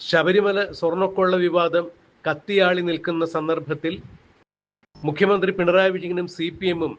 ശബരിമല സ്വർണക്കൊള്ള വിവാദം കത്തിയാളി നിൽക്കുന്ന സന്ദർഭത്തിൽ മുഖ്യമന്ത്രി പിണറായി വിജയനും സി പി എമ്മും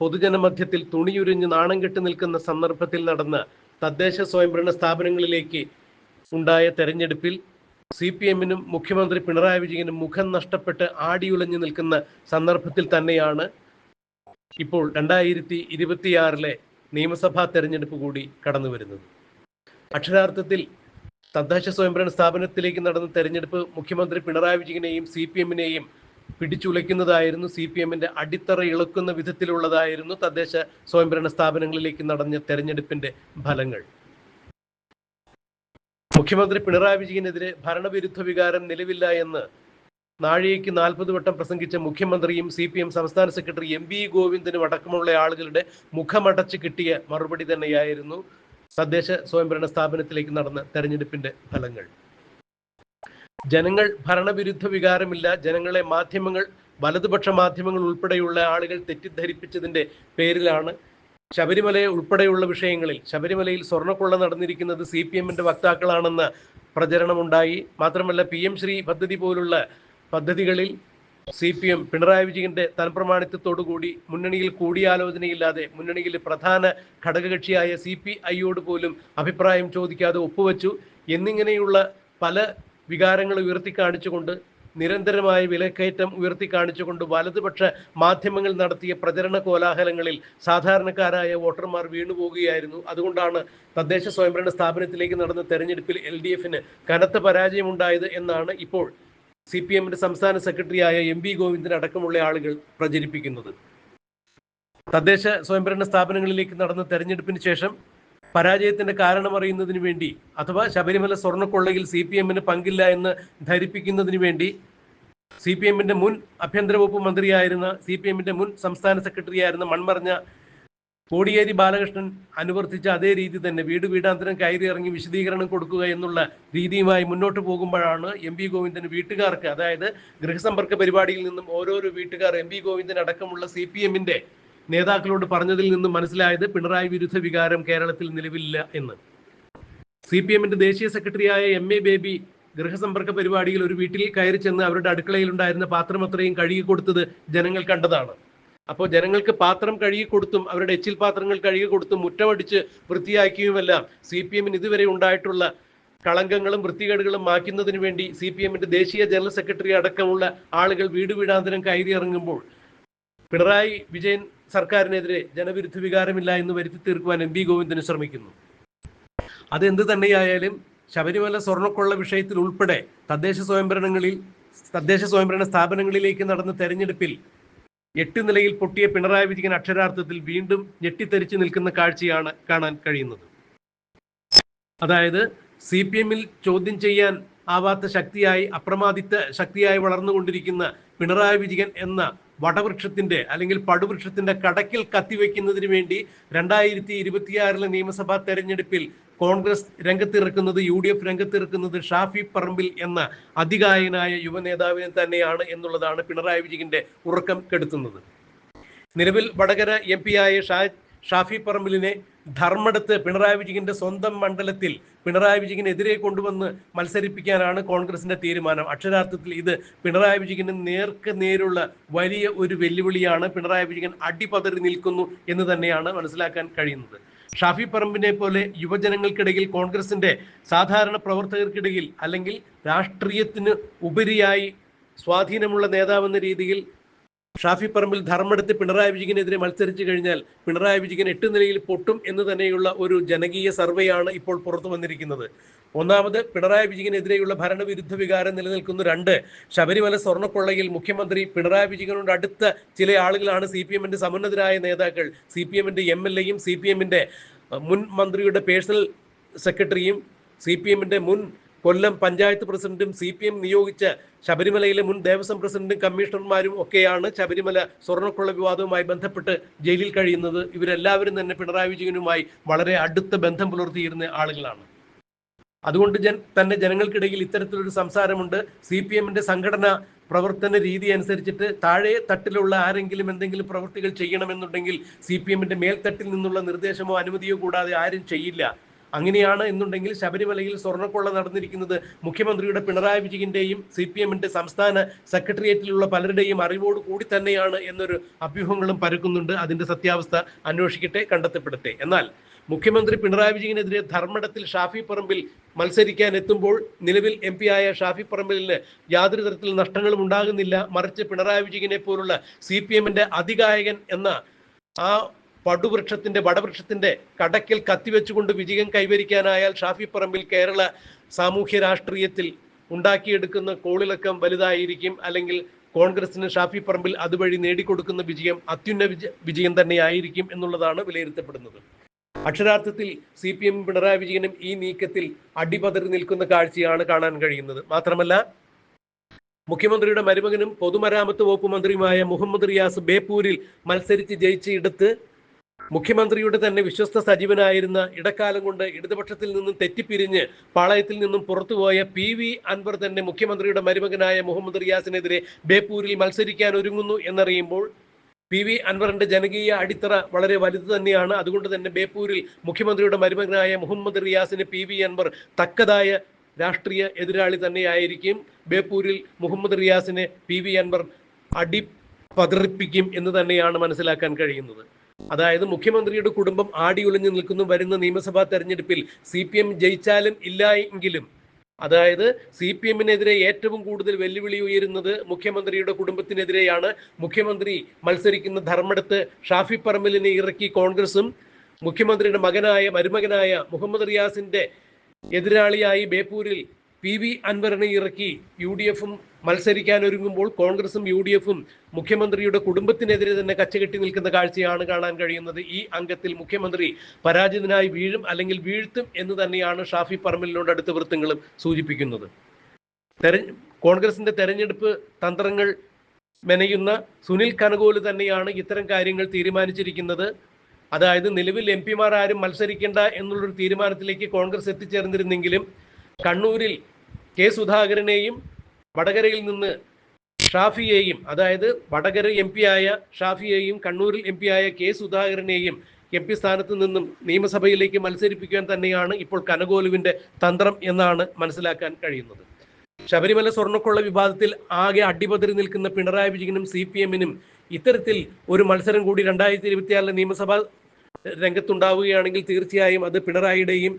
പൊതുജനമധ്യത്തിൽ തുണിയുരിഞ്ഞ് നാണം കെട്ടി നിൽക്കുന്ന സന്ദർഭത്തിൽ നടന്ന തദ്ദേശ സ്വയംഭരണ സ്ഥാപനങ്ങളിലേക്ക് ഉണ്ടായ തെരഞ്ഞെടുപ്പിൽ സി പി എമ്മിനും മുഖ്യമന്ത്രി പിണറായി വിജയനും മുഖം നഷ്ടപ്പെട്ട് ആടിയുലഞ്ഞു നിൽക്കുന്ന സന്ദർഭത്തിൽ തന്നെയാണ് ഇപ്പോൾ രണ്ടായിരത്തി ഇരുപത്തിയാറിലെ നിയമസഭാ തെരഞ്ഞെടുപ്പ് കൂടി കടന്നു വരുന്നത് അക്ഷരാർത്ഥത്തിൽ തദ്ദേശ സ്വയംഭരണ സ്ഥാപനത്തിലേക്ക് നടന്ന തെരഞ്ഞെടുപ്പ് മുഖ്യമന്ത്രി പിണറായി വിജയനെയും സി പി എമ്മിനെയും പിടിച്ചുലയ്ക്കുന്നതായിരുന്നു സി പി എമ്മിന്റെ അടിത്തറ ഇളക്കുന്ന വിധത്തിലുള്ളതായിരുന്നു തദ്ദേശ സ്വയംഭരണ സ്ഥാപനങ്ങളിലേക്ക് നടന്ന തെരഞ്ഞെടുപ്പിന്റെ ഫലങ്ങൾ. മുഖ്യമന്ത്രി പിണറായി വിജയനെതിരെ ഭരണവിരുദ്ധ വികാരം നിലവില്ല എന്ന് നാഴികയ്ക്ക് നാൽപ്പത് വട്ടം പ്രസംഗിച്ച മുഖ്യമന്ത്രിയും സി പി എം സംസ്ഥാന സെക്രട്ടറി എം വി ഗോവിന്ദനും അടക്കമുള്ള ആളുകളുടെ മുഖമടച്ച് കിട്ടിയ മറുപടി തന്നെയായിരുന്നു തദ്ദേശ സ്വയംഭരണ സ്ഥാപനത്തിലേക്ക് നടന്ന തെരഞ്ഞെടുപ്പിന്റെ ഫലങ്ങൾ. ജനങ്ങൾ ഭരണവിരുദ്ധ വികാരമില്ല. ജനങ്ങളെ മാധ്യമങ്ങൾ വലതുപക്ഷ മാധ്യമങ്ങൾ ഉൾപ്പെടെയുള്ള ആളുകൾ തെറ്റിദ്ധരിപ്പിച്ചതിന്റെ പേരിലാണ് ശബരിമലയെ ഉൾപ്പെടെയുള്ള വിഷയങ്ങളിൽ ശബരിമലയിൽ സ്വർണക്കൊള്ള നടന്നിരിക്കുന്നത് സി പി എമ്മിന്റെ വക്താക്കളാണെന്ന പ്രചരണമുണ്ടായി. മാത്രമല്ല പി എം ശ്രീ പദ്ധതി പോലുള്ള പദ്ധതികളിൽ സി പി എം പിണറായി വിജയന്റെ തനപ്രമാണിത്വത്തോടുകൂടി മുന്നണിയിൽ കൂടിയാലോചനയില്ലാതെ മുന്നണിയിലെ പ്രധാന ഘടകകക്ഷിയായ സി പി ഐയോട് പോലും അഭിപ്രായം ചോദിക്കാതെ ഒപ്പുവെച്ചു. എന്നിങ്ങനെയുള്ള പല വികാരങ്ങൾ ഉയർത്തിക്കാണിച്ചുകൊണ്ട് നിരന്തരമായ വിലക്കയറ്റം ഉയർത്തിക്കാണിച്ചുകൊണ്ട് വലതുപക്ഷ മാധ്യമങ്ങൾ നടത്തിയ പ്രചരണ കോലാഹലങ്ങളിൽ സാധാരണക്കാരായ വോട്ടർമാർ വീണുപോകുകയായിരുന്നു. അതുകൊണ്ടാണ് തദ്ദേശ സ്വയംഭരണ സ്ഥാപനത്തിലേക്ക് നടന്ന തെരഞ്ഞെടുപ്പിൽ എൽ ഡി എഫിന് കനത്ത പരാജയമുണ്ടായത് എന്നാണ് ഇപ്പോൾ സി പി എമ്മിന്റെ സംസ്ഥാന സെക്രട്ടറിയായ എം വി ഗോവിന്ദൻ അടക്കമുള്ള ആളുകൾ പ്രചരിപ്പിക്കുന്നത്. തദ്ദേശ സ്വയംഭരണ സ്ഥാപനങ്ങളിലേക്ക് നടന്ന തെരഞ്ഞെടുപ്പിന് ശേഷം പരാജയത്തിന്റെ കാരണം അറിയുന്നതിന് വേണ്ടി അഥവാ ശബരിമല സ്വർണക്കൊള്ളയിൽ സി പി എമ്മിന് പങ്കില്ല എന്ന് ധരിപ്പിക്കുന്നതിന് വേണ്ടി സി പി എമ്മിന്റെ മുൻ ആഭ്യന്തര വകുപ്പ് മന്ത്രിയായിരുന്ന സി പി എമ്മിന്റെ മുൻ സംസ്ഥാന സെക്രട്ടറിയായിരുന്ന മൺമറഞ്ഞ കോടിയേരി ബാലകൃഷ്ണൻ അനുവർത്തിച്ച അതേ രീതി തന്നെ വീട് വീടാന്തരം കയറി ഇറങ്ങി വിശദീകരണം കൊടുക്കുക എന്നുള്ള രീതിയുമായി മുന്നോട്ട് പോകുമ്പോഴാണ് എം പി ഗോവിന്ദൻ വീട്ടുകാർക്ക് അതായത് ഗൃഹസമ്പർക്ക പരിപാടിയിൽ നിന്നും ഓരോരോ വീട്ടുകാർ എം പി ഗോവിന്ദൻ അടക്കമുള്ള സി പി എമ്മിന്റെ നേതാക്കളോട് പറഞ്ഞതിൽ നിന്നും മനസ്സിലായത് പിണറായി വിരുദ്ധ വികാരം കേരളത്തിൽ നിലവിലില്ല എന്ന്. സി പി എമ്മിന്റെ ദേശീയ സെക്രട്ടറിയായ എം എ ബേബി ഗൃഹസമ്പർക്ക പരിപാടിയിൽ ഒരു വീട്ടിൽ കയറി ചെന്ന് അവരുടെ അടുക്കളയിൽ ഉണ്ടായിരുന്ന പാത്രം അത്രയും കഴുകി കൊടുത്തത് ജനങ്ങൾ കണ്ടതാണ്. അപ്പോൾ ജനങ്ങൾക്ക് പാത്രം കഴുകി കൊടുത്തും അവരുടെ എച്ചിൽ പാത്രങ്ങൾ കഴുകി കൊടുത്തും മുറ്റമടിച്ച് വൃത്തിയാക്കിയുമെല്ലാം സി പി എമ്മിന് ഇതുവരെ ഉണ്ടായിട്ടുള്ള കളങ്കങ്ങളും വൃത്തികേടുകളും മാറ്റുന്നതിന് വേണ്ടി സി പി എമ്മിന്റെ ദേശീയ ജനറൽ സെക്രട്ടറി അടക്കമുള്ള ആളുകൾ വീട് വീടാന്തരം കയറി ഇറങ്ങുമ്പോൾ പിണറായി വിജയൻ സർക്കാരിനെതിരെ ജനവിരുദ്ധ വികാരമില്ല എന്ന് വരുത്തി തീർക്കുവാൻ എം പി ഗോവിന്ദന് ശ്രമിക്കുന്നു. അതെന്ത് തന്നെയായാലും ശബരിമല സ്വർണക്കൊള്ള വിഷയത്തിൽ ഉൾപ്പെടെ തദ്ദേശ സ്വയംഭരണങ്ങളിൽ തദ്ദേശ സ്വയംഭരണ സ്ഥാപനങ്ങളിലേക്ക് നടന്ന തെരഞ്ഞെടുപ്പിൽ എട്ട് നിലയിൽ പൊട്ടിയ പിണറായി വിജയൻ അക്ഷരാർത്ഥത്തിൽ വീണ്ടും ഞെട്ടിത്തെറിച്ചു നിൽക്കുന്ന കാഴ്ചയാണ് കാണാൻ കഴിയുന്നത്. അതായത് സി പി എമ്മിൽ ചോദ്യം ചെയ്യാൻ ആവാത്ത ശക്തിയായി അപ്രമാദിത്ത ശക്തിയായി വളർന്നുകൊണ്ടിരിക്കുന്ന പിണറായി വിജയൻ എന്ന വടവൃക്ഷത്തിന്റെ അല്ലെങ്കിൽ പടുവൃക്ഷത്തിന്റെ കടക്കിൽ കത്തിവെക്കുന്നതിന് വേണ്ടി രണ്ടായിരത്തി ഇരുപത്തിയാറിലെ നിയമസഭാ തെരഞ്ഞെടുപ്പിൽ കോൺഗ്രസ് രംഗത്തിറക്കുന്നത് യു ഡി എഫ് രംഗത്തിറക്കുന്നത് ഷാഫി പറമ്പിൽ എന്ന അതികായനായ യുവനേതാവിനെ തന്നെയാണ് എന്നുള്ളതാണ് പിണറായി വിജയന്റെ ഉറക്കം കെടുത്തുന്നത്. നിലവിൽ വടകര എം പി ആയ ഷാ ഷാഫി പറമ്പിലിനെ ധർമ്മടത്ത് പിണറായി വിജയന്റെ സ്വന്തം മണ്ഡലത്തിൽ പിണറായി വിജയനെതിരെ കൊണ്ടുവന്ന് മത്സരിപ്പിക്കാനാണ് കോൺഗ്രസിന്റെ തീരുമാനം. അക്ഷരാർത്ഥത്തിൽ ഇത് പിണറായി വിജയന് നേർക്ക് നേരുള്ള വലിയ ഒരു വെല്ലുവിളിയാണ്. പിണറായി വിജയൻ അടിപതറി നിൽക്കുന്നു എന്ന് തന്നെയാണ് മനസ്സിലാക്കാൻ കഴിയുന്നത്. ഷാഫി പറമ്പിനെ പോലെ യുവജനങ്ങൾക്കിടയിൽ കോൺഗ്രസിന്റെ സാധാരണ പ്രവർത്തകർക്കിടയിൽ അല്ലെങ്കിൽ രാഷ്ട്രീയത്തിന് ഉപരിയായി സ്വാധീനമുള്ള നേതാവെന്ന രീതിയിൽ ഷാഫി പറമ്പിൽ ധർമ്മടുത്ത് പിണറായി വിജയനെതിരെ മത്സരിച്ചു കഴിഞ്ഞാൽ പിണറായി വിജയൻ എട്ട് നിലയിൽ പൊട്ടും എന്ന് തന്നെയുള്ള ഒരു ജനകീയ സർവേയാണ് ഇപ്പോൾ പുറത്തു വന്നിരിക്കുന്നത്. ഒന്നാമത് പിണറായി വിജയനെതിരെയുള്ള ഭരണവിരുദ്ധ വികാരം നിലനിൽക്കുന്നു. രണ്ട് ശബരിമല സ്വർണക്കൊള്ളയിൽ മുഖ്യമന്ത്രി പിണറായി വിജയനോട് അടുത്ത ചില ആളുകളാണ് സി പി എമ്മിന്റെ സമുന്നതരായ നേതാക്കൾ. സി പി എമ്മിന്റെ എം എൽ എയും സി പി എമ്മിന്റെ മുൻ മന്ത്രിയുടെ പേഴ്സണൽ സെക്രട്ടറിയും സി പി എമ്മിന്റെ മുൻ കൊല്ലം പഞ്ചായത്ത് പ്രസിഡന്റും സി പി എം നിയോഗിച്ച ശബരിമലയിലെ മുൻ ദേവസ്വം പ്രസിഡന്റും കമ്മീഷണർമാരും ഒക്കെയാണ് ശബരിമല സ്വർണക്കൊള്ള വിവാദവുമായി ബന്ധപ്പെട്ട് ജയിലിൽ കഴിയുന്നത്. ഇവരെല്ലാവരും തന്നെ പിണറായി വിജയനുമായി വളരെ അടുത്ത ബന്ധം പുലർത്തിയിരുന്ന ആളുകളാണ്. അതുകൊണ്ട് ജൻ തന്നെ ജനങ്ങൾക്കിടയിൽ ഇത്തരത്തിലൊരു സംസാരമുണ്ട്. സി പി എമ്മിന്റെ സംഘടന പ്രവർത്തന രീതി അനുസരിച്ചിട്ട് താഴെ തട്ടിലുള്ള ആരെങ്കിലും എന്തെങ്കിലും പ്രവൃത്തികൾ ചെയ്യണമെന്നുണ്ടെങ്കിൽ സി പി എമ്മിന്റെ മേൽത്തട്ടിൽ നിന്നുള്ള നിർദ്ദേശമോ അനുമതിയോ കൂടാതെ ആരും ചെയ്യില്ല. അങ്ങനെയാണ് എന്നുണ്ടെങ്കിൽ ശബരിമലയിൽ സ്വർണക്കൊള്ള നടന്നിരിക്കുന്നത് മുഖ്യമന്ത്രിയുടെ പിണറായി വിജയന്റെയും സി പി എമ്മിന്റെ സംസ്ഥാന സെക്രട്ടേറിയറ്റിലുള്ള പലരുടെയും അറിവോട് കൂടി തന്നെയാണ് എന്നൊരു അഭ്യൂഹങ്ങളും പരക്കുന്നുണ്ട്. അതിന്റെ സത്യാവസ്ഥ അന്വേഷിക്കട്ടെ കണ്ടെത്തപ്പെടട്ടെ. എന്നാൽ മുഖ്യമന്ത്രി പിണറായി വിജയനെതിരെ ധർമ്മടത്തിൽ ഷാഫി പറമ്പിൽ മത്സരിക്കാൻ എത്തുമ്പോൾ നിലവിൽ എം പി ആയ ഷാഫി പറമ്പിലിന് യാതൊരു തരത്തിൽ നഷ്ടങ്ങളും ഉണ്ടാകുന്നില്ല. മറിച്ച് പിണറായി വിജയനെ പോലുള്ള സി പി എമ്മിന്റെ അതികായകൻ എന്ന ആ പടുവൃക്ഷത്തിന്റെ വടവൃക്ഷത്തിന്റെ കടക്കിൽ കത്തിവെച്ചുകൊണ്ട് വിജയം കൈവരിക്കാനായാൽ ഷാഫി പറമ്പിൽ കേരള സാമൂഹ്യ രാഷ്ട്രീയത്തിൽ ഉണ്ടാക്കിയെടുക്കുന്ന കോളിളക്കം വലുതായിരിക്കും. അല്ലെങ്കിൽ കോൺഗ്രസിന് ഷാഫി പറമ്പിൽ അതുവഴി നേടിക്കൊടുക്കുന്ന വിജയം അത്യുന്ന വിജ വിജയം തന്നെയായിരിക്കും എന്നുള്ളതാണ് വിലയിരുത്തപ്പെടുന്നത്. അക്ഷരാർത്ഥത്തിൽ സി പി എം പിണറായി വിജയനും ഈ നീക്കത്തിൽ അടിപതറി നിൽക്കുന്ന കാഴ്ചയാണ് കാണാൻ കഴിയുന്നത്. മാത്രമല്ല മുഖ്യമന്ത്രിയുടെ മരുമകനും പൊതുമരാമത്ത് വകുപ്പ് മന്ത്രിയുമായ മുഹമ്മദ് റിയാസ് ബേപ്പൂരിൽ മത്സരിച്ച് ജയിച്ചയിടത്ത് മുഖ്യമന്ത്രിയുടെ തന്നെ വിശ്വസ്ത സജീവനായിരുന്ന ഇടക്കാലം കൊണ്ട് ഇടതുപക്ഷത്തിൽ നിന്നും തെറ്റിപ്പിരിഞ്ഞ് പാളയത്തിൽ നിന്നും പുറത്തുപോയ പി വി അൻവർ തന്നെ മുഖ്യമന്ത്രിയുടെ മരുമകനായ മുഹമ്മദ് റിയാസിനെതിരെ ബേപ്പൂരിൽ മത്സരിക്കാൻ ഒരുങ്ങുന്നു എന്നറിയുമ്പോൾ പി വി അൻവറിന്റെ ജനകീയ അടിത്തറ വളരെ വലുത് തന്നെയാണ്. അതുകൊണ്ട് തന്നെ ബേപ്പൂരിൽ മുഖ്യമന്ത്രിയുടെ മരുമകനായ മുഹമ്മദ് റിയാസിന് പി വി അൻവർ തക്കതായ രാഷ്ട്രീയ എതിരാളി തന്നെയായിരിക്കും. ബേപ്പൂരിൽ മുഹമ്മദ് റിയാസിനെ പി വി അൻവർ അടി പതറിപ്പിക്കും എന്ന് തന്നെയാണ് മനസ്സിലാക്കാൻ കഴിയുന്നത്. അതായത് മുഖ്യമന്ത്രിയുടെ കുടുംബം ആടിയൊളിഞ്ഞു നിൽക്കുന്നു വരുന്ന നിയമസഭാ തെരഞ്ഞെടുപ്പിൽ സി പി എം ജയിച്ചാലും ഇല്ല എങ്കിലും. അതായത് സി പി എമ്മിനെതിരെ ഏറ്റവും കൂടുതൽ വെല്ലുവിളി ഉയരുന്നത് മുഖ്യമന്ത്രിയുടെ കുടുംബത്തിനെതിരെയാണ്. മുഖ്യമന്ത്രി മത്സരിക്കുന്ന ധർമ്മടത്ത് ഷാഫി പറമ്പലിനെ ഇറക്കി കോൺഗ്രസും. മുഖ്യമന്ത്രിയുടെ മകനായ മരുമകനായ മുഹമ്മദ് റിയാസിന്റെ എതിരാളിയായി ബേപ്പൂരിൽ പി വി അൻവറിനെ ഇറക്കി യു ഡി എഫും മത്സരിക്കാൻ ഒരുങ്ങുമ്പോൾ കോൺഗ്രസും യു ഡി എഫും മുഖ്യമന്ത്രിയുടെ കുടുംബത്തിനെതിരെ തന്നെ കച്ചകെട്ടി നിൽക്കുന്ന കാഴ്ചയാണ് കാണാൻ കഴിയുന്നത്. ഈ അംഗത്തിൽ മുഖ്യമന്ത്രി പരാജിതനായി വീഴും അല്ലെങ്കിൽ വീഴ്ത്തും എന്ന് തന്നെയാണ് ഷാഫി പറമ്പലിനോട് അടുത്ത വൃത്തങ്ങളും സൂചിപ്പിക്കുന്നത്. തെര കോൺഗ്രസിന്റെ തെരഞ്ഞെടുപ്പ് തന്ത്രങ്ങൾ മെനയുന്ന സുനിൽ കനകോൽ തന്നെയാണ് ഇത്തരം കാര്യങ്ങൾ തീരുമാനിച്ചിരിക്കുന്നത്. അതായത് നിലവിൽ എം പിമാർ ആരും മത്സരിക്കേണ്ട എന്നുള്ളൊരു തീരുമാനത്തിലേക്ക് കോൺഗ്രസ് എത്തിച്ചേർന്നിരുന്നെങ്കിലും കണ്ണൂരിൽ കെ സുധാകരനെയും വടകരയിൽ നിന്ന് ഷാഫിയെയും അതായത് വടകര എം പി ആയ ഷാഫിയെയും കണ്ണൂരിൽ എം പി ആയ കെ സുധാകരനെയും എം പി സ്ഥാനത്ത് നിന്നും നിയമസഭയിലേക്ക് മത്സരിപ്പിക്കാൻ തന്നെയാണ് ഇപ്പോൾ കനകോലുവിന്റെ തന്ത്രം എന്നാണ് മനസ്സിലാക്കാൻ കഴിയുന്നത്. ശബരിമല സ്വർണക്കൊള്ള വിവാദത്തിൽ ആകെ അടിപതിരി നിൽക്കുന്ന പിണറായി വിജയനും സി പി എമ്മിനും ഇത്തരത്തിൽ ഒരു മത്സരം കൂടി രണ്ടായിരത്തി ഇരുപത്തിയാറിലെ നിയമസഭാ രംഗത്തുണ്ടാവുകയാണെങ്കിൽ തീർച്ചയായും അത് പിണറായിയുടെയും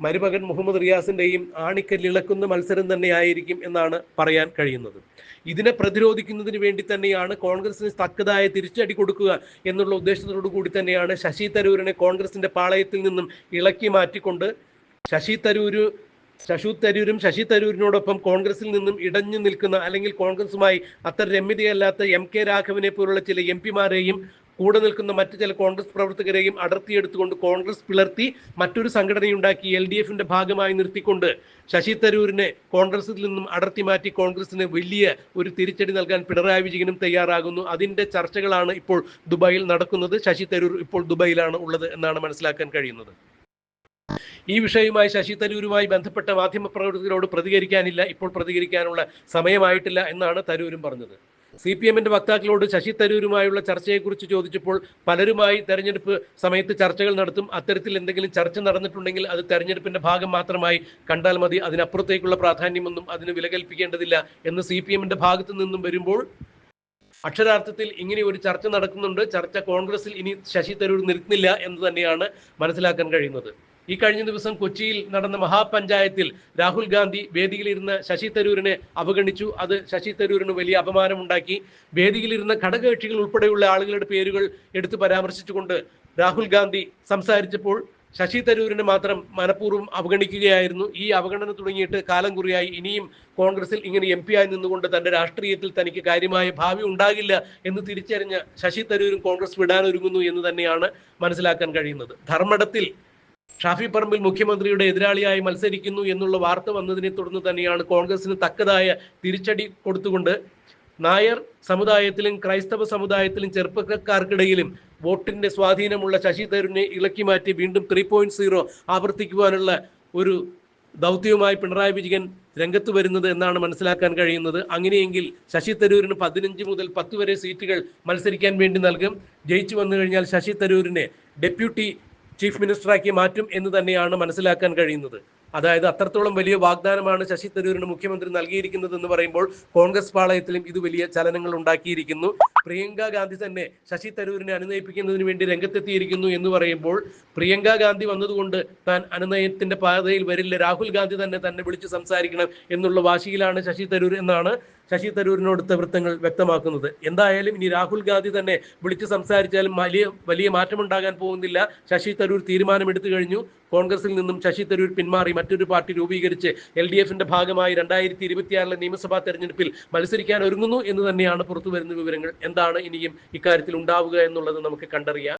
മരുമകൻ മുഹമ്മദ് റിയാസിന്റെയും ആണിക്കല്ലിളക്കുന്ന മത്സരം തന്നെയായിരിക്കും എന്നാണ് പറയാൻ കഴിയുന്നത്. ഇതിനെ പ്രതിരോധിക്കുന്നതിന് വേണ്ടി തന്നെയാണ് കോൺഗ്രസിന് തക്കതായ തിരിച്ചടി കൊടുക്കുക എന്നുള്ള ഉദ്ദേശത്തോടു കൂടി തന്നെയാണ് ശശി തരൂരിനെ കോൺഗ്രസിന്റെ പാളയത്തിൽ നിന്നും ഇളക്കി മാറ്റിക്കൊണ്ട് ശശി തരൂര് ശശു തരൂരും ശശി തരൂരിനോടൊപ്പം കോൺഗ്രസിൽ നിന്നും ഇടഞ്ഞു നിൽക്കുന്ന അല്ലെങ്കിൽ കോൺഗ്രസുമായി അത്ര രമ്യതയല്ലാത്ത എം കെ രാഘവനെ പോലുള്ള ചില എം പിമാരെയും കൂടെ നിൽക്കുന്ന മറ്റ് ചില കോൺഗ്രസ് പ്രവർത്തകരെയും അടർത്തിയെടുത്തുകൊണ്ട് കോൺഗ്രസ് പിളർത്തി മറ്റൊരു സംഘടനയുണ്ടാക്കി എൽ ഡി എഫിന്റെ ഭാഗമായി നിർത്തിക്കൊണ്ട് ശശി തരൂരിനെ കോൺഗ്രസിൽ നിന്നും അടർത്തി മാറ്റി കോൺഗ്രസിന് വലിയ ഒരു തിരിച്ചടി നൽകാൻ പിണറായി വിജയനും തയ്യാറാകുന്നു. അതിന്റെ ചർച്ചകളാണ് ഇപ്പോൾ ദുബായിൽ നടക്കുന്നത്. ശശി തരൂർ ഇപ്പോൾ ദുബായിലാണ് ഉള്ളത് എന്നാണ് മനസ്സിലാക്കാൻ കഴിയുന്നത്. ഈ വിഷയവുമായി ശശി തരൂരുമായി ബന്ധപ്പെട്ട മാധ്യമപ്രവർത്തകരോട് പ്രതികരിക്കാനില്ല. ഇപ്പോൾ പ്രതികരിക്കാനുള്ള സമയമായിട്ടില്ല എന്നാണ് തരൂരും പറഞ്ഞത്. സി പി എമ്മിന്റെ വക്താക്കളോട് ശശി തരൂരുമായുള്ള ചർച്ചയെക്കുറിച്ച് ചോദിച്ചപ്പോൾ പലരുമായി തെരഞ്ഞെടുപ്പ് സമയത്ത് ചർച്ചകൾ നടത്തും. അത്തരത്തിൽ എന്തെങ്കിലും ചർച്ച നടന്നിട്ടുണ്ടെങ്കിൽ അത് തെരഞ്ഞെടുപ്പിന്റെ ഭാഗം മാത്രമായി കണ്ടാൽ മതി. അതിനപ്പുറത്തേക്കുള്ള പ്രാധാന്യമൊന്നും അതിന് വില കൽപ്പിക്കേണ്ടതില്ല എന്ന് സി പി എമ്മിന്റെ ഭാഗത്തു നിന്നും വരുമ്പോൾ അക്ഷരാർത്ഥത്തിൽ ഇങ്ങനെ ഒരു ചർച്ച നടക്കുന്നുണ്ട്. ചർച്ച കോൺഗ്രസിൽ ഇനി ശശി തരൂർ നിൽക്കുന്നില്ല എന്ന് തന്നെയാണ് മനസ്സിലാക്കാൻ കഴിയുന്നത്. ഈ കഴിഞ്ഞ ദിവസം കൊച്ചിയിൽ നടന്ന മഹാപഞ്ചായത്തിൽ രാഹുൽ ഗാന്ധി വേദിയിലിരുന്ന ശശി തരൂരിനെ അവഗണിച്ചു. അത് ശശി തരൂരിന് വലിയ അപമാനമുണ്ടാക്കി. വേദിയിലിരുന്ന ഘടകകക്ഷികൾ ഉൾപ്പെടെയുള്ള ആളുകളുടെ പേരുകൾ എടുത്തു പരാമർശിച്ചുകൊണ്ട് രാഹുൽ ഗാന്ധി സംസാരിച്ചപ്പോൾ ശശി തരൂരിനെ മാത്രം മനഃപൂർവം അവഗണിക്കുകയായിരുന്നു. ഈ അവഗണന തുടങ്ങിയിട്ട് കാലം കുറിയായി. ഇനിയും കോൺഗ്രസിൽ ഇങ്ങനെ എം പി ആയി നിന്നുകൊണ്ട് തന്റെ രാഷ്ട്രീയത്തിൽ തനിക്ക് കാര്യമായ ഭാവി ഉണ്ടാകില്ല എന്ന് തിരിച്ചറിഞ്ഞ ശശി തരൂരും കോൺഗ്രസ് വിടാനൊരുങ്ങുന്നു എന്ന് തന്നെയാണ് മനസ്സിലാക്കാൻ കഴിയുന്നത്. ധർമ്മടത്തിൽ ഷാഫി പറമ്പിൽ മുഖ്യമന്ത്രിയുടെ എതിരാളിയായി മത്സരിക്കുന്നു എന്നുള്ള വാർത്ത വന്നതിനെ തുടർന്ന് തന്നെയാണ് കോൺഗ്രസിന് തക്കതായ തിരിച്ചടി കൊടുത്തുകൊണ്ട് നായർ സമുദായത്തിലും ക്രൈസ്തവ സമുദായത്തിലും ചെറുപ്പക്കാർക്കിടയിലും വോട്ടിന്റെ സ്വാധീനമുള്ള ശശി തരൂരിനെ ഇളക്കി മാറ്റി വീണ്ടും ത്രീ പോയിന്റ് സീറോ ആവർത്തിക്കുവാനുള്ള ഒരു ദൗത്യവുമായി പിണറായി വിജയൻ രംഗത്ത് വരുന്നത് എന്നാണ് മനസ്സിലാക്കാൻ കഴിയുന്നത്. അങ്ങനെയെങ്കിൽ ശശി തരൂരിന് പതിനഞ്ച് മുതൽ പത്ത് വരെ സീറ്റുകൾ മത്സരിക്കാൻ വേണ്ടി നൽകും. ജയിച്ചു വന്നു കഴിഞ്ഞാൽ ശശി തരൂരിനെ ഡെപ്യൂട്ടി ചീഫ് മിനിസ്റ്ററാക്കി മാറ്റും എന്ന് തന്നെയാണ് മനസ്സിലാക്കാൻ കഴിയുന്നത്. അതായത് അത്രത്തോളം വലിയ വാഗ്ദാനമാണ് ശശി തരൂരിന് മുഖ്യമന്ത്രി നൽകിയിരിക്കുന്നത് എന്ന് പറയുമ്പോൾ കോൺഗ്രസ് പാളയത്തിലും ഇത് വലിയ ചലനങ്ങൾ ഉണ്ടാക്കിയിരിക്കുന്നു. പ്രിയങ്ക ഗാന്ധി തന്നെ ശശി തരൂരിനെ അനുനയിപ്പിക്കുന്നതിന് വേണ്ടി രംഗത്തെത്തിയിരിക്കുന്നു എന്ന് പറയുമ്പോൾ പ്രിയങ്ക ഗാന്ധി വന്നതുകൊണ്ട് താൻ അനുനയത്തിന്റെ പാതയിൽ വരില്ല. രാഹുൽ ഗാന്ധി തന്നെ തന്നെ വിളിച്ച് സംസാരിക്കണം എന്നുള്ള വാശിയിലാണ് ശശി തരൂർ എന്നാണ് ശശി തരൂരിനോടുത്ത വൃത്തങ്ങൾ വ്യക്തമാക്കുന്നത്. എന്തായാലും ഇനി രാഹുൽ ഗാന്ധി തന്നെ വിളിച്ച് സംസാരിച്ചാലും വലിയ വലിയ മാറ്റമുണ്ടാകാൻ പോകുന്നില്ല. ശശി തരൂർ തീരുമാനമെടുത്തു കഴിഞ്ഞു. കോൺഗ്രസിൽ നിന്നും ശശി തരൂർ പിന്മാറി മറ്റൊരു പാർട്ടി രൂപീകരിച്ച് എൽ ഡി എഫിന്റെ ഭാഗമായി രണ്ടായിരത്തി ഇരുപത്തിയാറിലെ നിയമസഭാ തെരഞ്ഞെടുപ്പിൽ മത്സരിക്കാൻ ഒരുങ്ങുന്നു എന്ന് തന്നെയാണ് പുറത്തു വരുന്ന വിവരങ്ങൾ. എന്താണ് ഇനിയും ഇക്കാര്യത്തിൽ ഉണ്ടാവുക എന്നുള്ളത് നമുക്ക് കണ്ടറിയാം.